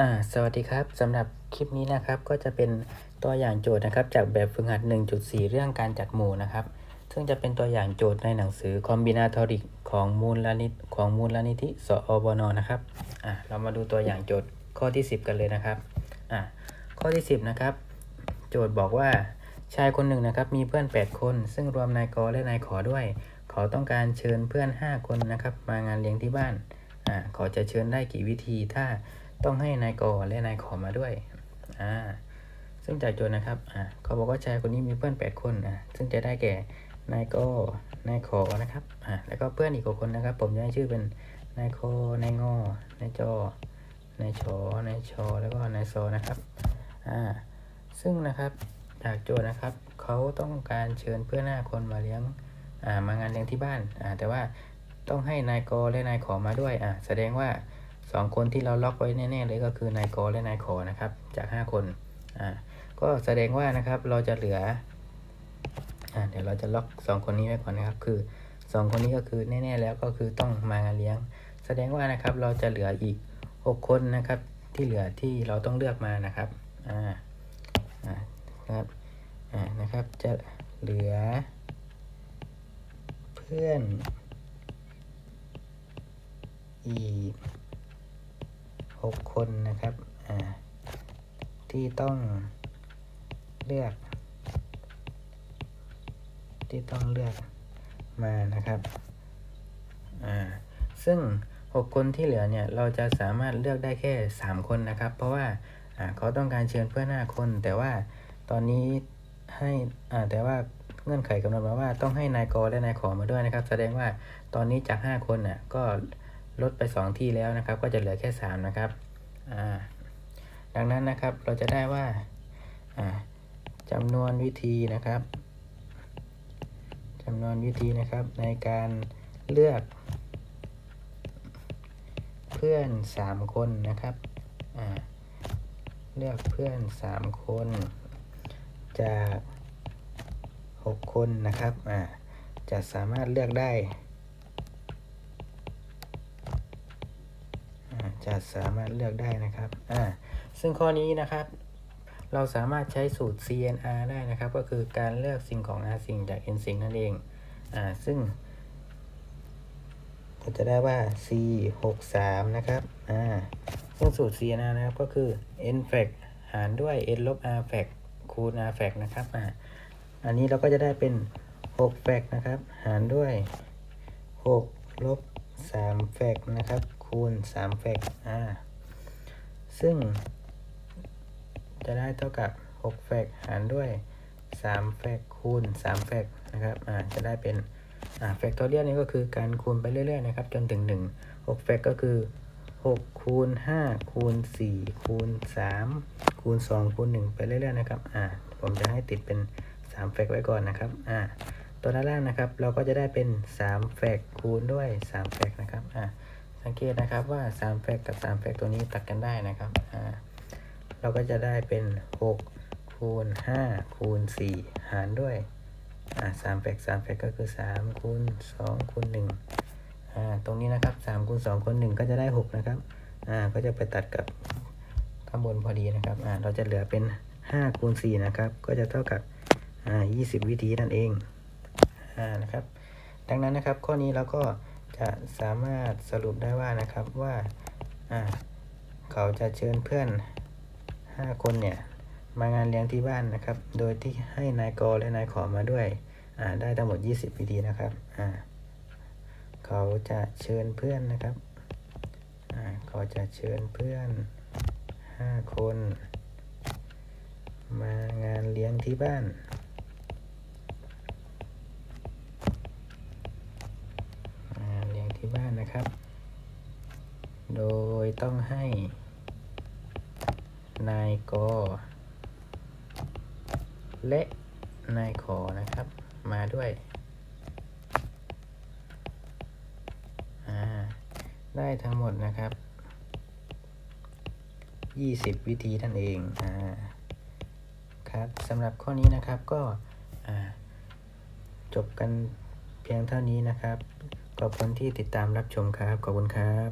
อ่าสวัสดีครับสำหรับคลิปนี้นะครับก็จะเป็นตัวอย่างโจทย์นะครับ จากแบบฝึกหัด 1.4 เรื่องการจัดหมู่นะครับ ซึ่งจะเป็นตัวอย่างโจทย์ในหนังสือ Combinatoric ของมูลนิธิของมูลนิธิสอบนนะครับอ่าเรามาดูตัวอย่างโจทย์ข้อที่ 10 กันเลยนะครับอ่าข้อที่ 10 นะครับ โจทย์บอกว่าชายคนหนึ่งนะครับมีเพื่อน 8 คน ซึ่งรวมนายกและนายขอด้วย เขาต้องการเชิญเพื่อน 5 คนนะครับ มางานเลี้ยงที่บ้านอ่าเขาจะเชิญได้กี่วิธีถ้า ต้องให้นายกและนายขอมาด้วยอ่าซึ่งจากโจทย์นะครับอ่าเขาบอกว่าชายคนนี้มีเพื่อน 8 คนอ่าซึ่งจะได้แก่นายกนายขอนะครับอ่าแล้วก็เพื่อนอีกหกคนนะครับ ผมจะให้ชื่อเป็นนายโคนายงอนายจอนายชอนายชอแล้วก็นายโซนะครับอ่าซึ่งนะครับจากโจทย์นะครับเขาต้องการเชิญเพื่อนหน้าคนมาเลี้ยงอ่ามางานเลี้ยงที่บ้านอ่าแต่ว่าต้องให้นายกและนายขอมาด้วยอ่าแสดงว่า สองคนที่เราล็อกไว้แน่ๆเลยก็คือนายกและนายขอนะครับ จากห้าคนอ่าก็แสดงว่านะครับเราจะเหลืออ่าเดี๋ยวเราจะล็อกสองคนนี้ไว้ก่อนนะครับ คือสองคนนี้ก็คือแน่ๆแล้วก็คือต้องมางานเลี้ยง แสดงว่านะครับเราจะเหลืออีกหกคนนะครับ ที่เหลือที่เราต้องเลือกมานะครับอ่าอ่านะครับอ่านะครับจะเหลือ เพื่อนอีก หกคนนะครับที่ต้องเลือก ที่ต้องเลือกมานะครับซึ่ง 6 คนที่เหลือเนี่ยเราจะสามารถเลือกได้แค่ 3 คนนะครับ เพราะว่าเขาต้องการเชิญเพื่อน5คน แต่ว่าตอนนี้ให้แต่ว่าเงื่อนไขกำหนดมาว่าต้องให้นายกและนายขอมาด้วยนะครับ แสดงว่าตอนนี้จาก 5 คนน่ะก็ ลดไป 2 ที่แล้วนะครับ ก็จะเหลือแค่ 3 นะครับดังนั้นนะครับเราจะได้ว่าอ่าจำนวนวิธีนะครับจำนวนวิธีนะครับในการเลือกเพื่อนสามคนนะครับ เลือกเพื่อนสามคน จากหกคนนะครับจะสามารถเลือกได้อ่า จะสามารถเลือกได้นะครับอ่าซึ่งข้อนี้นะครับ เราสามารถใช้สูตร CNR ได้นะครับ ก็คือการเลือกสิ่งของ R สิ่งจาก N สิ่งนั่นเองอ่าซึ่งเราจะได้ว่า c 6 3นะครับอ่าซึ่งสูตร c นะนะครับก็คือ n fact หารด้วย n ลบ r fact คูณ r fact นะครับอ่าอันนี้เราก็จะได้เป็น6 fact นะครับ หารด้วย 6 ลบ3 fact นะครับ คูณ3 fact อ่าซึ่ง จะได้เท่ากับ6 fact หารด้วย3 fact คูณ3 fact นะครับอ่าจะได้เป็นอ่าแฟกตอเรียลนี่ก็คือการคูณไปเรื่อยๆนะครับจนถึง 1 6แฟกก็คือ 6 คูณ 5 คูณ 4 คูณ 3 คูณ 2 คูณ 1 ไปเรื่อยๆนะครับอ่าผมจะให้ติดเป็น3แฟกไว้ก่อนนะครับอ่าตัวด้านล่างนะครับ เราก็จะได้เป็น3แฟกคูณด้วย3แฟกนะครับอ่า สังเกตนะครับว่า3แฟกกับ3แฟกตัวนี้ตัดกันได้นะครับอ่าเราก็จะได้เป็น 6 คูณ 5 คูณ 4 หารด้วยอ่าสามแฟกสามแฟกก็คือสามคูณสองคูณหนึ่งอ่าตรงนี้นะครับสามคูณสองคูณหนึ่งก็จะได้หกนะครับอ่าก็จะไปตัดกับข้างบนพอดีนะครับอ่าเราจะเหลือเป็นห้าคูณสี่นะครับ ก็จะเท่ากับอ่ายี่สิบวิธีนั่นเองอ่านะครับ ดังนั้นนะครับข้อนี้เราก็ จะสามารถสรุปได้ว่านะครับว่าเขาจะเชิญเพื่อนห้าคนเนี่ยมางานเลี้ยงที่บ้านนะครับ โดยที่ให้นายกและนายขอมาด้วยได้ทั้งหมด 20วิธีนะครับเขาจะเชิญเพื่อนนะครับเขาจะเชิญเพื่อน 5 คน มางานเลี้ยงที่บ้าน งานเลี้ยง ที่บ้านนะครับ โดยต้องให้นายกและนายขอนะครับ มาด้วยได้ทั้งหมดนะครับ 20 วิธีนั่นเองอ่าครับสำหรับข้อนี้นะครับก็จบกันเพียงเท่านี้นะครับ ขอบคุณที่ติดตามรับชมครับ ขอบคุณครับ